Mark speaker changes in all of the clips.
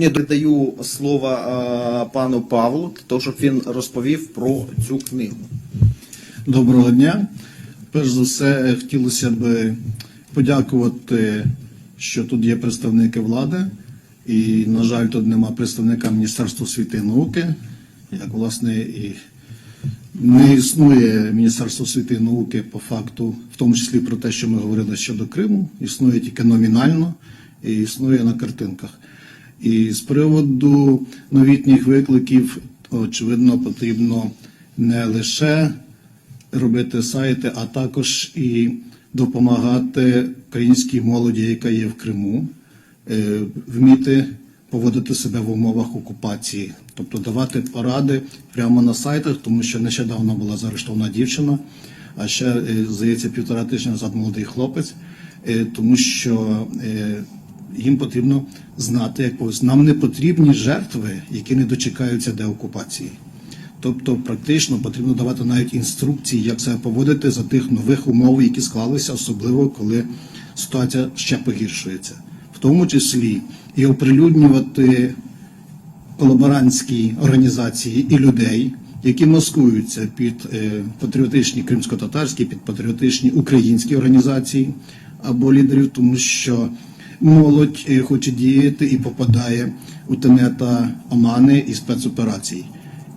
Speaker 1: Я додаю слово е, пану Павлу, для щоб він розповів про цю книгу.
Speaker 2: Доброго дня. Перш за все, е, хотілося б подякувати, що тут є представники влади, і, на жаль, тут нема представника Міністерства освіти і науки, як власне і не існує Міністерство освіти і науки по факту, в тому числі про те, що ми говорили щодо Криму, існує тільки номінально і існує на картинках. І з приводу новітніх викликів, очевидно, потрібно не лише робити сайти, а також і допомагати українській молоді, яка є в Криму, е, вміти поводити себе в умовах окупації, тобто давати поради прямо на сайтах, тому що нещодавно була заарештована дівчина, а ще, е, здається, півтора тижня назад молодий хлопець, е, тому що їм потрібно знати, як поводитися. нам не потрібні жертви, які не дочекаються деокупації. Тобто, практично потрібно давати навіть інструкції, як себе поводити за тих нових умов, які склалися, особливо коли ситуація ще погіршується, в тому числі і оприлюднювати колаборантські організації і людей, які маскуються під е, патріотичні кримсько-татарські, під патріотичні українські організації або лідерів, тому що молодь е, хоче діяти і попадає у тенета омани і спецоперацій.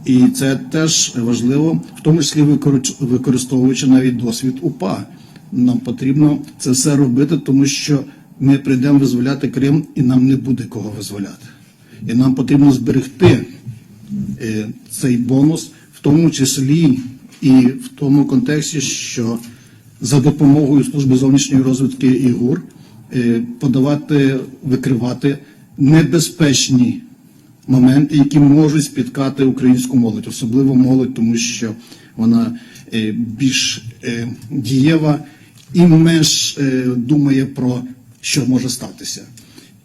Speaker 2: І це теж важливо, в тому числі використовуючи навіть досвід УПА. Нам потрібно це все робити, тому що ми прийдемо визволяти Крим, і нам не буде кого визволяти. І нам потрібно зберегти е, цей бонус, в тому числі і в тому контексті, що за допомогою служби зовнішньої розвідки і ГУР е, подавати, викривати небезпечні моменти, які можуть спіткати українську молодь, особливо молодь, тому що вона е, більш е, дієва і менш е, думає про що може статися.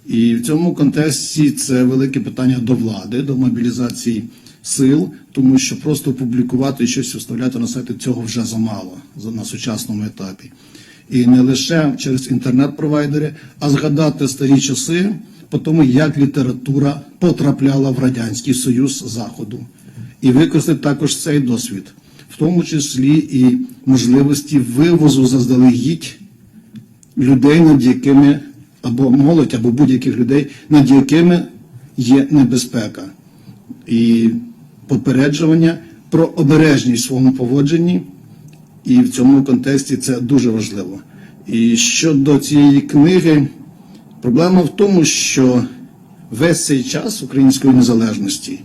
Speaker 2: І в цьому контексті це велике питання до влади, до мобілізації сил, тому що просто публікувати щось вставляти на сайти цього вже замало на сучасному етапі. І не лише через інтернет-провайдери, а згадати старі часи по тому, як література потрапляла в Радянський Союз Заходу, і використати також цей досвід, в тому числі і можливості вивозу заздалегідь людей, над якими або молодь, або будь-яких людей, над якими є небезпека, і попереджування про обережність в своєму поводженні, і в цьому контексті це дуже важливо. І щодо цієї книги, проблема в тому, що весь цей час української незалежності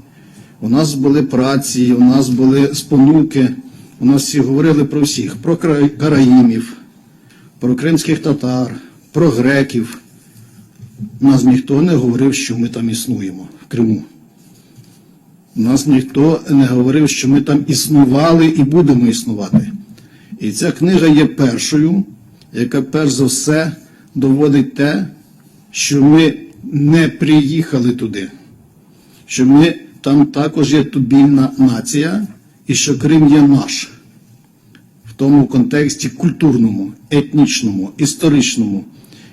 Speaker 2: у нас були праці, у нас були спонуки, у нас всі говорили про всіх, про караїмів, про кримських татар, про греків. У нас ніхто не говорив, що ми там існуємо в Криму. У нас ніхто не говорив, що ми там існували і будемо існувати. І ця книга є першою, яка перш за все доводить те, що ми не приїхали туди, що ми там також є тубільна нація, і що Крим є наш в тому контексті культурному, етнічному, історичному,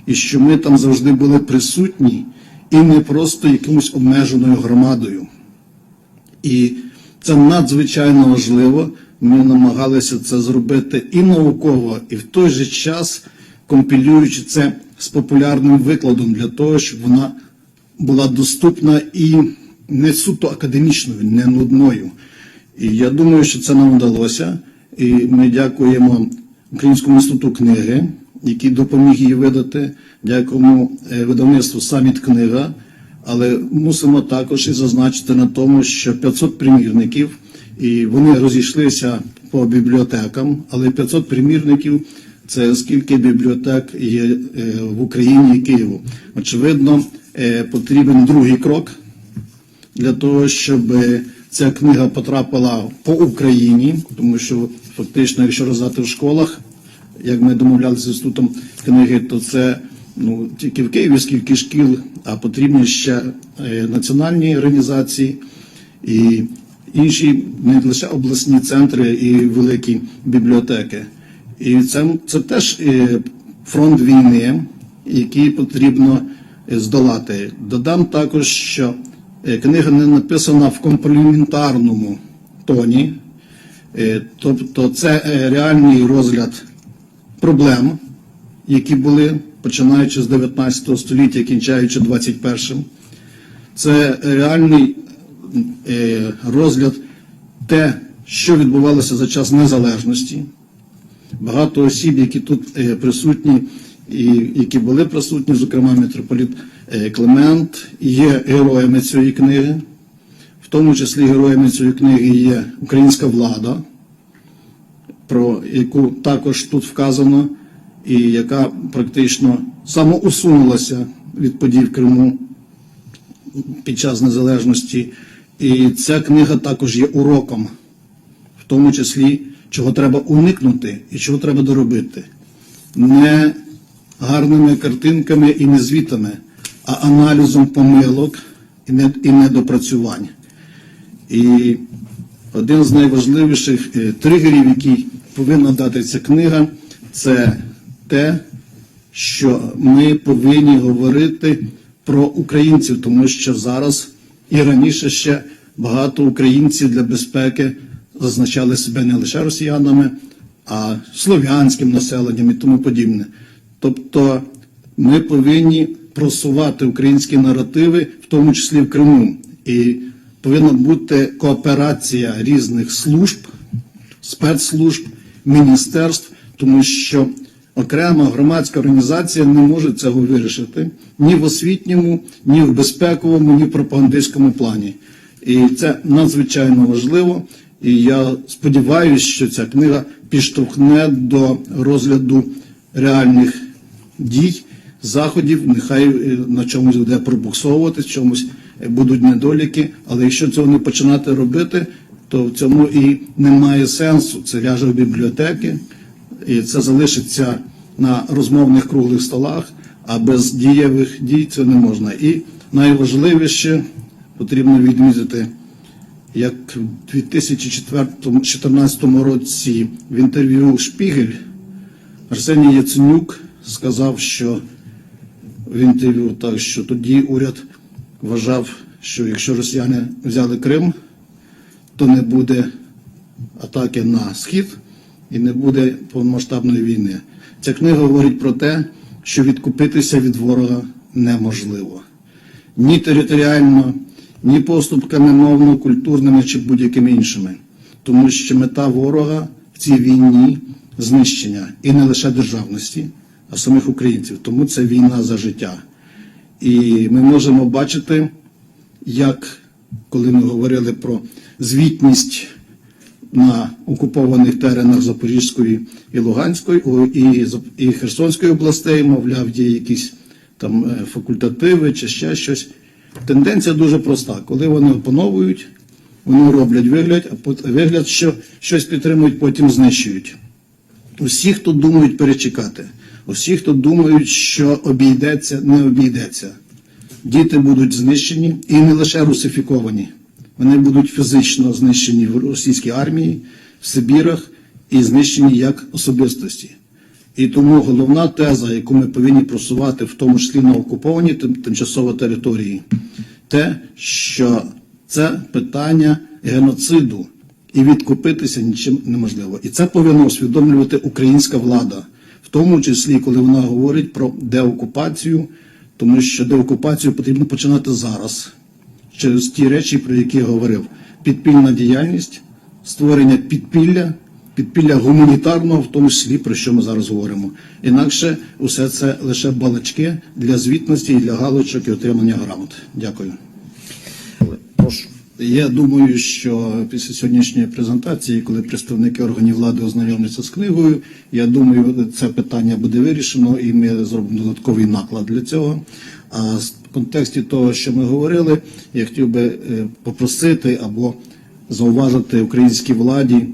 Speaker 2: і що ми там завжди були присутні і не просто якимось обмеженою громадою. І це надзвичайно важливо. Ми намагалися це зробити і науково, і в той же час компілюючи це з популярним викладом для того, щоб вона була доступна і не суто академічною, не нудною. І я думаю, що це нам вдалося. І ми дякуємо Українському інституту книги, який допоміг її видати. Дякуємо е, видавництву Саміт Книга. Але мусимо також і зазначити на тому, що 500 примірників, і вони розійшлися по бібліотекам, але 500 примірників це скільки бібліотек є е, в Україні і Києву. Очевидно, е, потрібен другий крок для того, щоб ця книга потрапила по Україні, тому що фактично, якщо роздати в школах, як ми домовлялися з інститутом книги, то це ну тільки в Києві скільки шкіл, а потрібні ще е, національні організації і інші не лише обласні центри і великі бібліотеки. І це, це теж е, фронт війни, який потрібно е, здолати. Додам також, що е, книга не написана в компліментарному тоні, тобто це реальний розгляд проблем, які були починаючи з 19 століття, кінчаючи 21 це реальний розгляд те, що відбувалося за час незалежності. Багато осіб, які тут е, присутні, і які були присутні, зокрема митрополіт е, Климент, є героями цієї книги. В тому числі героями цієї книги є українська влада, про яку також тут вказано, і яка практично самоусунулася від подій в Криму під час незалежності. І ця книга також є уроком, в тому числі, чого треба уникнути і чого треба доробити. Не гарними картинками і не звітами, а аналізом помилок і недопрацювань. І один з найважливіших е, тригерів, який повинна дати ця книга, це те, що ми повинні говорити про українців, тому що зараз і раніше ще багато українців для безпеки зазначали себе не лише росіянами, а слов'янським населенням і тому подібне. Тобто ми повинні просувати українські наративи, в тому числі в Криму. І повинна бути кооперація різних служб, спецслужб, міністерств, тому що окрема громадська організація не може цього вирішити ні в освітньому, ні в безпековому, ні в пропагандистському плані. І це надзвичайно важливо. І я сподіваюся, що ця книга підштовхне до розгляду реальних дій, заходів. Нехай е, на чомусь буде пробуксовувати, чомусь будуть недоліки. Але якщо цього не починати робити, то в цьому і немає сенсу. Це ляже в бібліотеки, і це залишиться на розмовних круглих столах, а без дієвих дій це не можна. І найважливіше потрібно відмітити, як в 2014 році в інтерв'ю Шпігель Арсеній Яценюк сказав, що в інтерв'ю так, що тоді уряд вважав, що якщо росіяни взяли Крим, то не буде атаки на схід і не буде повномасштабної війни. Ця книга говорить про те, що відкупитися від ворога неможливо. Ні територіально, ні поступками мовно-культурними чи будь-якими іншими. Тому що мета ворога в цій війні знищення і не лише державності, а самих українців. Тому це війна за життя. І ми можемо бачити, як коли ми говорили про звітність на окупованих теренах Запорізької і Луганської і, і Херсонської областей, мовляв, є якісь там е, факультативи чи ще щось. Тенденція дуже проста. Коли вони опановують, вони роблять вигляд, а вигляд, що щось підтримують, потім знищують. Усі, хто думають перечекати, усі, хто думають, що обійдеться, не обійдеться. Діти будуть знищені і не лише русифіковані. Вони будуть фізично знищені в російській армії, в Сибірах і знищені як особистості. І тому головна теза, яку ми повинні просувати, в тому числі на окупованій тим- тимчасово території, те, що це питання геноциду, і відкупитися нічим неможливо. І це повинна усвідомлювати українська влада, в тому числі, коли вона говорить про деокупацію, тому що деокупацію потрібно починати зараз через ті речі, про які я говорив: підпільна діяльність, створення підпілля, підпілля гуманітарного, в тому числі про що ми зараз говоримо. Інакше усе це лише балачки для звітності і для галочок і отримання грамот. Дякую.
Speaker 1: Прошу.
Speaker 2: Я думаю, що після сьогоднішньої презентації, коли представники органів влади ознайомляться з книгою, я думаю, це питання буде вирішено, і ми зробимо додатковий наклад для цього. А контексті того, що ми говорили, я хотів би е, попросити або зауважити українській владі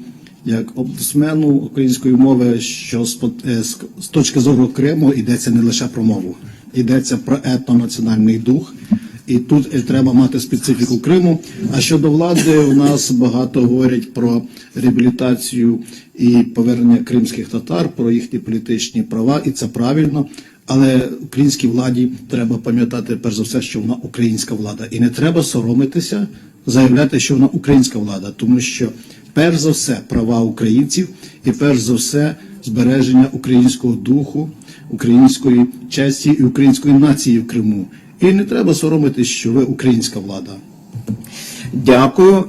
Speaker 2: як омбудсмену української мови, що е, з точки зору Криму йдеться не лише про мову, йдеться про етнонаціональний дух. І тут е, треба мати специфіку Криму. А щодо влади, у нас багато говорять про реабілітацію і повернення кримських татар, про їхні політичні права, і це правильно. Але українській владі треба пам'ятати перш за все, що вона українська влада, і не треба соромитися заявляти, що вона українська влада, тому що перш за все права українців і перш за все збереження українського духу, української честі і української нації в Криму. І не треба соромитись, що ви українська влада.
Speaker 1: Дякую.